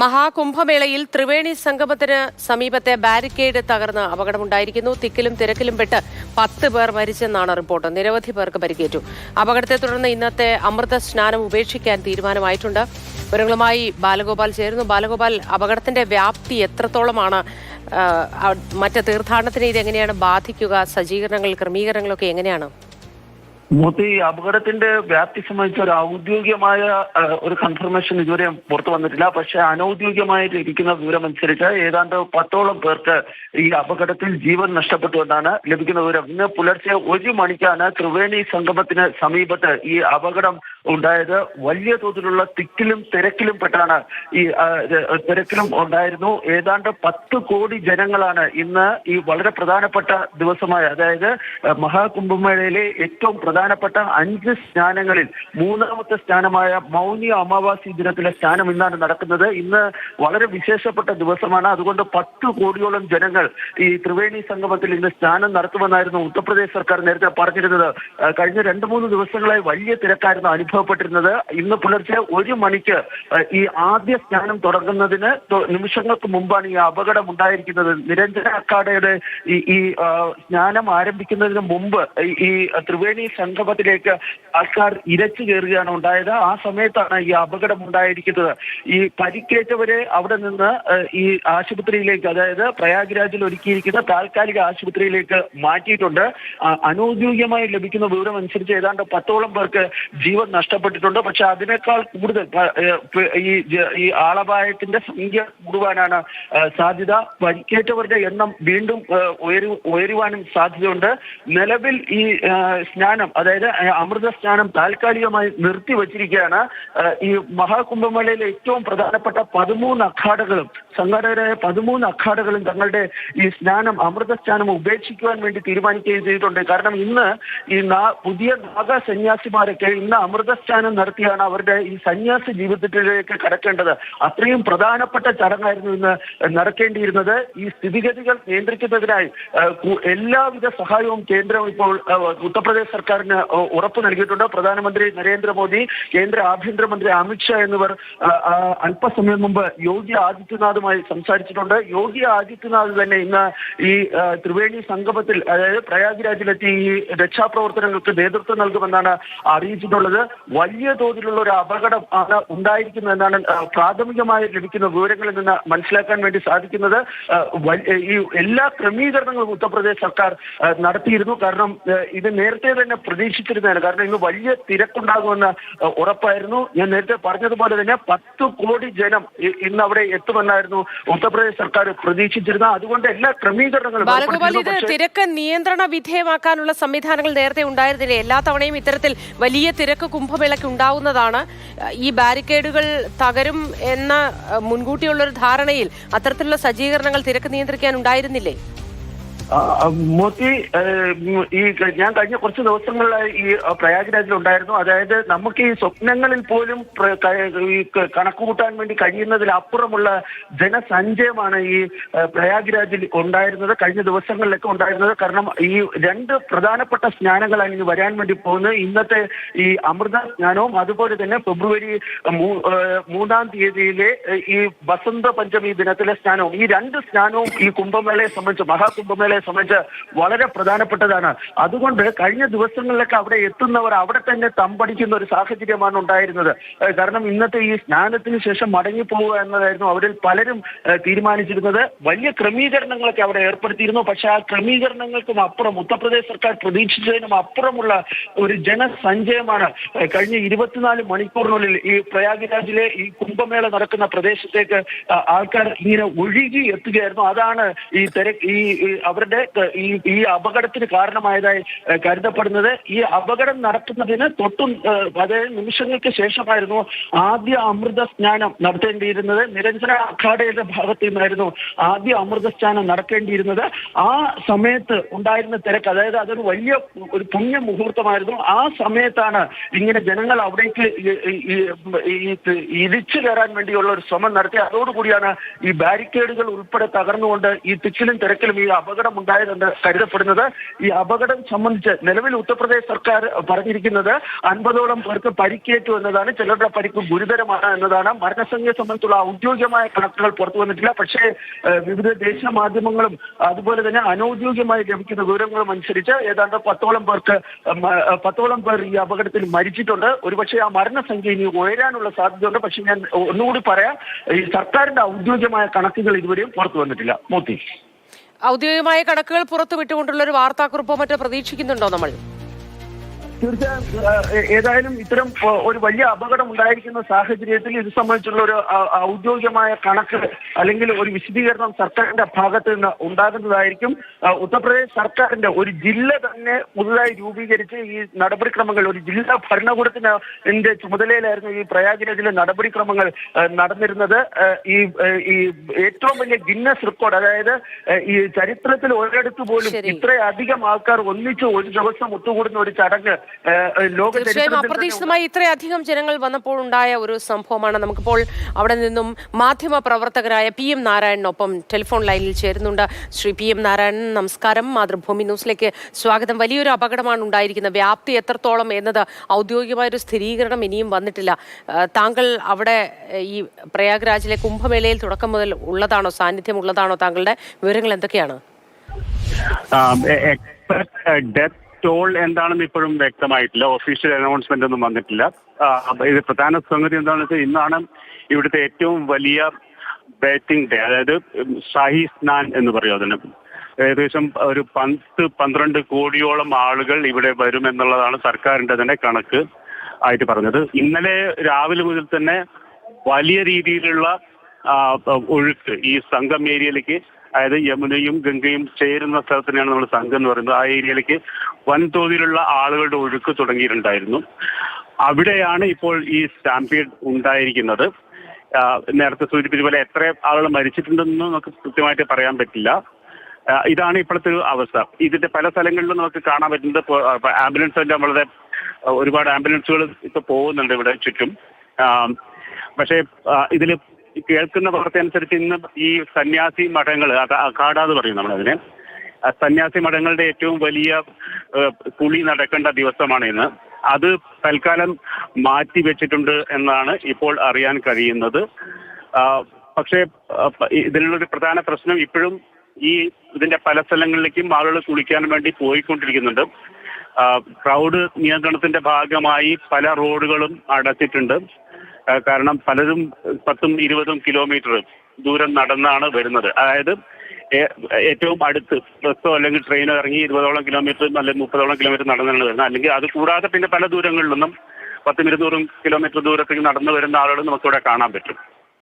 മഹാകുംഭമേളയിൽ ത്രിവേണി സംഗമത്തിന് സമീപത്തെ ബാരിക്കേഡ് തകർന്ന് അപകടമുണ്ടായിരിക്കുന്നു. തിക്കിലും തിരക്കിലും പെട്ട് പത്ത് പേർ മരിച്ചെന്നാണ് റിപ്പോർട്ട്. നിരവധി പേർക്ക് പരിക്കേറ്റു. അപകടത്തെ തുടർന്ന് ഇന്നത്തെ അമൃത സ്നാനം ഉപേക്ഷിക്കാൻ തീരുമാനമായിട്ടുണ്ട്. വിവരങ്ങളുമായി ബാലഗോപാൽ ചേരുന്നു. ബാലഗോപാൽ അപകടത്തിന്റെ വ്യാപ്തി എത്രത്തോളമാണ്? മറ്റ് തീർത്ഥാടനത്തിന് ഇത് എങ്ങനെയാണ് ബാധിക്കുക? സജ്ജീകരണങ്ങൾ ക്രമീകരണങ്ങളൊക്കെ എങ്ങനെയാണ്? ഈ അപകടത്തിന്റെ വ്യാപ്തി സംബന്ധിച്ച ഒരു ഔദ്യോഗികമായ ഒരു കൺഫർമേഷൻ ഇതുവരെ പുറത്തു വന്നിട്ടില്ല. പക്ഷെ അനൌദ്യോഗികമായിട്ട് ഇരിക്കുന്ന വിവരം അനുസരിച്ച് ഏതാണ്ട് പത്തോളം പേർക്ക് ഈ അപകടത്തിൽ ജീവൻ നഷ്ടപ്പെട്ടു എന്നാണ് ലഭിക്കുന്ന വിവരം. ഇന്ന് പുലർച്ചെ ഒരു മണിക്കാണ് ത്രിവേണി സംഗമത്തിന് സമീപത്ത് ഈ അപകടം ഉണ്ടായത് വലിയ തോതിലുള്ള തിക്കിലും തിരക്കിലും പെട്ടാണ് ഈ തിരക്കിലും ഉണ്ടായിരുന്നു. ഏതാണ്ട് പത്ത് കോടി ജനങ്ങളാണ് ഇന്ന് ഈ വളരെ പ്രധാനപ്പെട്ട ദിവസമായ അതായത് മഹാകുംഭമേളയിലെ ഏറ്റവും പ്രധാനപ്പെട്ട അഞ്ച് സ്നാനങ്ങളിൽ മൂന്നാമത്തെ സ്നാനമായ മൗനി അമാവാസി ദിനത്തിലെ സ്നാനം ഇന്നാണ് നടക്കുന്നത്. ഇന്ന് വളരെ വിശേഷപ്പെട്ട ദിവസമാണ്. അതുകൊണ്ട് പത്ത് കോടിയോളം ജനങ്ങൾ ഈ ത്രിവേണി സംഗമത്തിൽ ഇന്ന് സ്നാനം നടത്തുമെന്നായിരുന്നു ഉത്തർപ്രദേശ് സർക്കാർ നേരത്തെ പറഞ്ഞിരുന്നത്. കഴിഞ്ഞ രണ്ട് മൂന്ന് ദിവസങ്ങളായി വലിയ തിരക്കായിരുന്നു അനുഭവപ്പെട്ടിരുന്നത്. ഇന്ന് പുലർച്ചെ ഒരു മണിക്ക് ഈ ആദ്യ സ്നാനം തുടങ്ങുന്നതിന് നിമിഷങ്ങൾക്ക് മുമ്പാണ് ഈ അപകടം ഉണ്ടായിരിക്കുന്നത് നിരഞ്ജന അക്കാഡയുടെ ഈ സ്നാനം ആരംഭിക്കുന്നതിന് മുമ്പ് ഈ- ത്രിവേണി സംഗമത്തിലേക്ക് ആൾക്കാർ ഇരച്ചു കയറുകയാണ് ഉണ്ടായത്. ആ സമയത്താണ് ഈ അപകടം ഉണ്ടായിരിക്കുന്നത് ഈ പരിക്കേറ്റവരെ അവിടെ നിന്ന് ഈ ആശുപത്രിയിലേക്ക് അതായത് പ്രയാഗ്രാജിൽ ഒരുക്കിയിരിക്കുന്ന താൽക്കാലിക ആശുപത്രിയിലേക്ക് മാറ്റിയിട്ടുണ്ട്. അനൌദ്യോഗികമായി അനൗദ്യോഗികമായി ലഭിക്കുന്ന വിവരം അനുസരിച്ച് ഏതാണ്ട് പത്തോളം പേർക്ക് ജീവൻ നഷ്ടപ്പെട്ടിട്ടുണ്ട്. പക്ഷെ അതിനേക്കാൾ കൂടുതൽ ഈ ഈ ആളപായത്തിന്റെ സംഖ്യ കൂടുവാനാണ് സാധ്യത. പരിക്കേറ്റവരുടെ എണ്ണം വീണ്ടും ഉയരു ഉയരുവാനും സാധ്യതയുണ്ട്. നിലവിൽ ഈ സ്നാനം അതായത് അമൃത സ്നാനം താൽക്കാലികമായി നിർത്തിവച്ചിരിക്കുകയാണ്. ഈ മഹാകുംഭമേളയിലെ ഏറ്റവും പ്രധാനപ്പെട്ട പതിമൂന്ന് അഖാഡകളും സംഘാടകരായ പതിമൂന്ന് അഖാഡകളും തങ്ങളുടെ ഈ സ്നാനം അമൃത സ്നാനം ഉപേക്ഷിക്കുവാൻ വേണ്ടി തീരുമാനിക്കുകയും ചെയ്തിട്ടുണ്ട്. കാരണം ഇന്ന് ഈ പുതിയ നാഗ സന്യാസിമാരൊക്കെ ഇന്ന് അമൃത സ്നാനം നടത്തിയാണ് അവരുടെ ഈ സന്യാസി ജീവിതത്തിലേക്ക് കടക്കേണ്ടത്. അത്രയും പ്രധാനപ്പെട്ട ചടങ്ങായിരുന്നു ഇന്ന് നടക്കേണ്ടിയിരുന്നത്. ഈ സ്ഥിതിഗതികൾ നിയന്ത്രിക്കുന്നതിനായി എല്ലാവിധ സഹായവും കേന്ദ്രം ഇപ്പോൾ ഉത്തർപ്രദേശ് സർക്കാരിന് ഉറപ്പു നൽകിയിട്ടുണ്ട്. പ്രധാനമന്ത്രി നരേന്ദ്രമോദി കേന്ദ്ര ആഭ്യന്തരമന്ത്രി അമിത്ഷാ എന്നിവർ അല്പസമയം മുമ്പ് യോഗി ആദിത്യനാഥുമായി സംസാരിച്ചിട്ടുണ്ട്. യോഗി ആദിത്യനാഥ് തന്നെ ഇന്ന് ഈ ത്രിവേണി സംഗമത്തിൽ അതായത് പ്രയാഗ്രാജിലെത്തി ഈ രക്ഷാപ്രവർത്തനങ്ങൾക്ക് നേതൃത്വം നൽകുമെന്നാണ് അറിയിച്ചിട്ടുള്ളത്. വലിയ തോതിലുള്ള ഒരു അപകടം ആണ് ഉണ്ടായിരിക്കുന്നതെന്നാണ് പ്രാഥമികമായി ലഭിക്കുന്ന വിവരങ്ങളിൽ നിന്ന് മനസ്സിലാക്കാൻ വേണ്ടി സാധിക്കുന്നത്. ഈ എല്ലാ ക്രമീകരണങ്ങളും ഉത്തർപ്രദേശ് സർക്കാർ നടത്തിയിരുന്നു. കാരണം ഇത് നേരത്തെ തന്നെ പ്രതീക്ഷിച്ചിരുന്നതാണ്. കാരണം ഇന്ന് വലിയ തിരക്കുണ്ടാകുമെന്ന് ഉറപ്പായിരുന്നു. ഞാൻ നേരത്തെ പറഞ്ഞതുപോലെ തന്നെ പത്ത് കോടി ജനം ഇന്ന് അവിടെ എത്തുമെന്നായിരുന്നു ഉത്തർപ്രദേശ് സർക്കാർ പ്രതീക്ഷിച്ചിരുന്നത് അതുകൊണ്ട് എല്ലാ ക്രമീകരണങ്ങളും ബാലഗോപാൽ ഇത് തിരക്ക് നിയന്ത്രണ വിധേയമാക്കാനുള്ള സംവിധാനങ്ങൾ നേരത്തെ ഉണ്ടായിരുന്നില്ലേ? എല്ലാ തവണയും ഇത്തരത്തിൽ വലിയ തിരക്ക് കുംഭമേളയ്ക്ക് ഉണ്ടാവുന്നതാണ്. ഈ ബാരിക്കേഡുകൾ തകരും എന്ന മുൻകൂട്ടിയുള്ള മുൻകൂട്ടിയുള്ളൊരു ധാരണയിൽ അത്തരത്തിലുള്ള സജ്ജീകരണങ്ങൾ തിരക്ക് നിയന്ത്രിക്കാൻ ഉണ്ടായിരുന്നില്ലേ? ഏഹ്, ഈ ഞാൻ കഴിഞ്ഞ കുറച്ച് ദിവസങ്ങളിലായി ഈ പ്രയാഗ്രാജിൽ ഉണ്ടായിരുന്നു അതായത് നമുക്ക് ഈ സ്വപ്നങ്ങളിൽ പോലും കണക്കുകൂട്ടാൻ വേണ്ടി ഈ അപ്പുറമുള്ള ജനസഞ്ചയമാണ് ഈ പ്രയാഗ്രാജിൽ ഉണ്ടായിരുന്നത് കഴിഞ്ഞ ദിവസങ്ങളിലൊക്കെ ഉണ്ടായിരുന്നത്. കാരണം ഈ രണ്ട് പ്രധാനപ്പെട്ട സ്നാനങ്ങളാണ് ഇനി വരാൻ വേണ്ടി പോകുന്നത്. ഇന്നത്തെ ഈ അമൃത സ്നാനവും അതുപോലെ തന്നെ ഫെബ്രുവരി മൂന്നാം തീയതിയിലെ ഈ വസന്ത പഞ്ചമി ദിനത്തിലെ സ്നാനവും ഈ രണ്ട് സ്നാനവും ഈ കുംഭമേളയെ സംബന്ധിച്ച് മഹാകുംഭമേളയെ സംബന്ധിച്ച് വളരെ പ്രധാനപ്പെട്ടതാണ്. അതുകൊണ്ട് കഴിഞ്ഞ ദിവസങ്ങളിലൊക്കെ അവിടെ എത്തുന്നവർ അവിടെ തന്നെ തമ്പടിക്കുന്ന ഒരു സാഹചര്യമാണ് ഉണ്ടായിരുന്നത്. കാരണം ഇന്നത്തെ ഈ സ്നാനത്തിന് ശേഷം മടങ്ങി പോവുക എന്നതായിരുന്നു അവരിൽ പലരും തീരുമാനിച്ചിരുന്നത്. വലിയ ക്രമീകരണങ്ങളൊക്കെ അവിടെ ഏർപ്പെടുത്തിയിരുന്നു. പക്ഷെ ആ ക്രമീകരണങ്ങൾക്കും അപ്പുറം ഉത്തർപ്രദേശ് സർക്കാർ പ്രതീക്ഷിച്ചതിനും അപ്പുറമുള്ള ഒരു ജനസഞ്ചയമാണ് കഴിഞ്ഞ ഇരുപത്തിനാല് മണിക്കൂറിനുള്ളിൽ ഈ പ്രയാഗ്രാജിലെ ഈ കുംഭമേള നടക്കുന്ന പ്രദേശത്തേക്ക് ആൾക്കാർ ഇങ്ങനെ ഒഴുകി എത്തുകയായിരുന്നു. അതാണ് ഈ തിരക്ക് ഈ ഈ അവരുടെ ഈ ഈ അപകടത്തിന് കാരണമായതായി കരുതപ്പെടുന്നത്. ഈ അപകടം നടത്തുന്നതിന് തൊട്ടും അതായത് നിമിഷങ്ങൾക്ക് ശേഷമായിരുന്നു ആദ്യ അമൃത സ്നാനം നടത്തേണ്ടിയിരുന്നത്. നിരഞ്ജന അഖാഡയുടെ ഭാഗത്ത് നിന്നായിരുന്നു ആദ്യ അമൃത സ്നാനം നടക്കേണ്ടിയിരുന്നത് ആ സമയത്ത് ഉണ്ടായിരുന്ന തിരക്ക് അതായത് അതൊരു വലിയ ഒരു പുണ്യ മുഹൂർത്തമായിരുന്നു. ആ സമയത്താണ് ഇങ്ങനെ ജനങ്ങൾ അവിടേക്ക് ഇടിച്ചു കയറാൻ വേണ്ടിയുള്ള ഒരു ശ്രമം നടത്തി അതോടുകൂടിയാണ് ഈ ബാരിക്കേഡുകൾ ഉൾപ്പെടെ തകർന്നുകൊണ്ട് ഈ തിക്കിലും തിരക്കിലും ഈ അപകടം ഉണ്ടായതെന്ന് കരുതപ്പെടുന്നത്. ഈ അപകടം സംബന്ധിച്ച് നിലവിൽ ഉത്തർപ്രദേശ് സർക്കാർ പറഞ്ഞിരിക്കുന്നത് അൻപതോളം പേർക്ക് പരിക്കേറ്റു എന്നതാണ്. ചിലരുടെ പരിക്ക് ഗുരുതരമാണ് എന്നതാണ്. മരണസംഖ്യ സംബന്ധിച്ചുള്ള ഔദ്യോഗികമായ കണക്കുകൾ പുറത്തു വന്നിട്ടില്ല. പക്ഷേ വിവിധ ദേശീയ മാധ്യമങ്ങളും അതുപോലെ തന്നെ അനൌദ്യോഗികമായി ലഭിക്കുന്ന വിവരങ്ങളും അനുസരിച്ച് ഏതാണ്ട് പത്തോളം പേർക്ക് പത്തോളം പേർ ഈ അപകടത്തിൽ മരിച്ചിട്ടുണ്ട്. ഒരുപക്ഷെ ആ മരണസംഖ്യ ഇനി ഉയരാനുള്ള സാധ്യതയുണ്ട്. പക്ഷെ ഞാൻ ഒന്നുകൂടി പറയാം. ഈ സർക്കാരിന്റെ ഔദ്യോഗികമായ കണക്കുകൾ ഇതുവരെയും പുറത്തു വന്നിട്ടില്ല. മോത്തി. ഔദ്യോഗികമായ കണക്കുകൾ പുറത്തുവിട്ടുകൊണ്ടുള്ള ഒരു വാർത്താക്കുറിപ്പോ മറ്റോ പ്രതീക്ഷിക്കുന്നുണ്ടോ നമ്മൾ? തീർച്ചയായും ഏതായാലും ഇത്തരം ഒരു വലിയ അപകടം ഉണ്ടായിരിക്കുന്ന സാഹചര്യത്തിൽ ഇത് സംബന്ധിച്ചുള്ള ഒരു ഔദ്യോഗികമായ കണക്ക് അല്ലെങ്കിൽ ഒരു വിശദീകരണം സർക്കാരിന്റെ ഭാഗത്ത് നിന്ന് ഉണ്ടാകുന്നതായിരിക്കും ഉത്തർപ്രദേശ് സർക്കാരിന്റെ ഒരു ജില്ല തന്നെ പുതുതായി രൂപീകരിച്ച് ഈ നടപടിക്രമങ്ങൾ ഒരു ജില്ലാ ഭരണകൂടത്തിന്റെ ചുമതലയിലായിരുന്നു ഈ പ്രയാഗ്രാജിലെ നടപടിക്രമങ്ങൾ നടന്നിരുന്നത് ഈ ഏറ്റവും വലിയ ഗിന്നസ് റെക്കോർഡ് അതായത് ഈ ചരിത്രത്തിൽ ഒരിടത്ത് പോലും. ഇത്രയധികം ആൾക്കാർ ഒന്നിച്ച് ഒരു ദിവസം ഒത്തുകൂടുന്ന ഒരു ചടങ്ങ് തീർച്ചയായും അപ്രതീക്ഷിതമായി ഇത്രയധികം ജനങ്ങൾ വന്നപ്പോൾ ഉണ്ടായ ഒരു സംഭവമാണ്. നമുക്കിപ്പോൾ അവിടെ നിന്നും മാധ്യമ പ്രവർത്തകരായ പി എം നാരായണനൊപ്പം ടെലിഫോൺ ലൈനിൽ ചേരുന്നുണ്ട്. ശ്രീ പി എം നാരായണൻ നമസ്കാരം. മാതൃഭൂമി ന്യൂസിലേക്ക് സ്വാഗതം. വലിയൊരു അപകടമാണ് ഉണ്ടായിരിക്കുന്നത്. വ്യാപ്തി എത്രത്തോളം എന്നത് ഔദ്യോഗികമായൊരു സ്ഥിരീകരണം ഇനിയും വന്നിട്ടില്ല. താങ്കൾ അവിടെ ഈ പ്രയാഗ്രാജിലെ കുംഭമേളയിൽ തുടക്കം മുതൽ ഉള്ളതാണോ? സാന്നിധ്യം ഉള്ളതാണോ? താങ്കളുടെ വിവരങ്ങൾ എന്തൊക്കെയാണ്? ഡെത്ത് ടോൾ എന്താണെന്ന് ഇപ്പോഴും വ്യക്തമായിട്ടില്ല. ഒഫീഷ്യൽ അനൗൺസ്മെന്റ് ഒന്നും വന്നിട്ടില്ല. ഇത് പ്രധാന സംഗതി എന്താണെന്ന് വെച്ചാൽ ഇന്നാണ് ഇവിടുത്തെ ഏറ്റവും വലിയ ബാറ്റിംഗ് ഡേ അതായത് ഷാഹി സ്നാൻ എന്ന് പറയും അതിന്. ഏകദേശം ഒരു പത്ത് പന്ത്രണ്ട് കോടിയോളം ആളുകൾ ഇവിടെ വരും എന്നുള്ളതാണ് സർക്കാരിന്റെ തന്നെ കണക്ക് ആയിട്ട് പറഞ്ഞത്. ഇന്നലെ രാവിലെ മുതൽ തന്നെ വലിയ രീതിയിലുള്ള ഒഴുക്ക് ഈ സംഘം ഏരിയയിലേക്ക് അതായത് യമുനയും ഗംഗയും ചേരുന്ന സ്ഥലത്തിനെയാണ് നമ്മൾ സംഘം എന്ന് പറയുന്നത്. ആ ഏരിയയിലേക്ക് വൻതോതിലുള്ള ആളുകളുടെ ഒഴുക്ക് തുടങ്ങിയിട്ടുണ്ടായിരുന്നു. അവിടെയാണ് ഇപ്പോൾ ഈ സ്റ്റാമ്പീഡ് ഉണ്ടായിരിക്കുന്നത്. നേരത്തെ സൂചിപ്പിച്ച പോലെ എത്ര ആളുകൾ മരിച്ചിട്ടുണ്ടെന്ന് നമുക്ക് കൃത്യമായിട്ട് പറയാൻ പറ്റില്ല. ഇതാണ് ഇപ്പോഴത്തെ ഒരു അവസ്ഥ. ഇതിന്റെ പല സ്ഥലങ്ങളിലും നമുക്ക് കാണാൻ പറ്റുന്നത് ആംബുലൻസ് എല്ലാം വളരെ ഒരുപാട് ആംബുലൻസുകൾ ഇപ്പൊ പോകുന്നുണ്ട് ഇവിടെ ചുറ്റും. പക്ഷേ ഇതിൽ കേൾക്കുന്ന വാർത്ത അനുസരിച്ച് ഇന്ന് ഈ സന്യാസി മഠങ്ങൾ അഖാഡ എന്ന് പറയും നമ്മളതിനെ സന്യാസി മഠങ്ങളുടെ ഏറ്റവും വലിയ കുളി നടക്കേണ്ട ദിവസമാണ് ഇന്ന്. അത് തൽക്കാലം മാറ്റി വെച്ചിട്ടുണ്ട് എന്നാണ് ഇപ്പോൾ അറിയാൻ കഴിയുന്നത്. പക്ഷേ ഇതിനുള്ളൊരു പ്രധാന പ്രശ്നം ഇപ്പോഴും ഈ ഇതിന്റെ പല സ്ഥലങ്ങളിലേക്കും ആളുകൾ കുളിക്കാൻ വേണ്ടി പോയിക്കൊണ്ടിരിക്കുന്നുണ്ട്. ക്രൗഡ് നിയന്ത്രണത്തിന്റെ ഭാഗമായി പല റോഡുകളും അടച്ചിട്ടുണ്ട്. കാരണം പലരും പത്തും ഇരുപതും കിലോമീറ്റർ ദൂരം നടന്നാണ് വരുന്നത്. അതായത് ഏറ്റവും അടുത്ത് ബസ്സോ അല്ലെങ്കിൽ ട്രെയിനോ ഇറങ്ങി ഇരുപതോളം കിലോമീറ്റർ അല്ലെങ്കിൽ മുപ്പതോളം കിലോമീറ്റർ നടന്നാണ് വരുന്നത്. അല്ലെങ്കിൽ അത് കൂടാതെ പിന്നെ പല ദൂരങ്ങളിലൊന്നും പത്തും ഇരുന്നൂറും കിലോമീറ്റർ ദൂരത്തേക്ക് നടന്നു വരുന്ന ആളുകൾ നമുക്കിവിടെ കാണാൻ പറ്റും.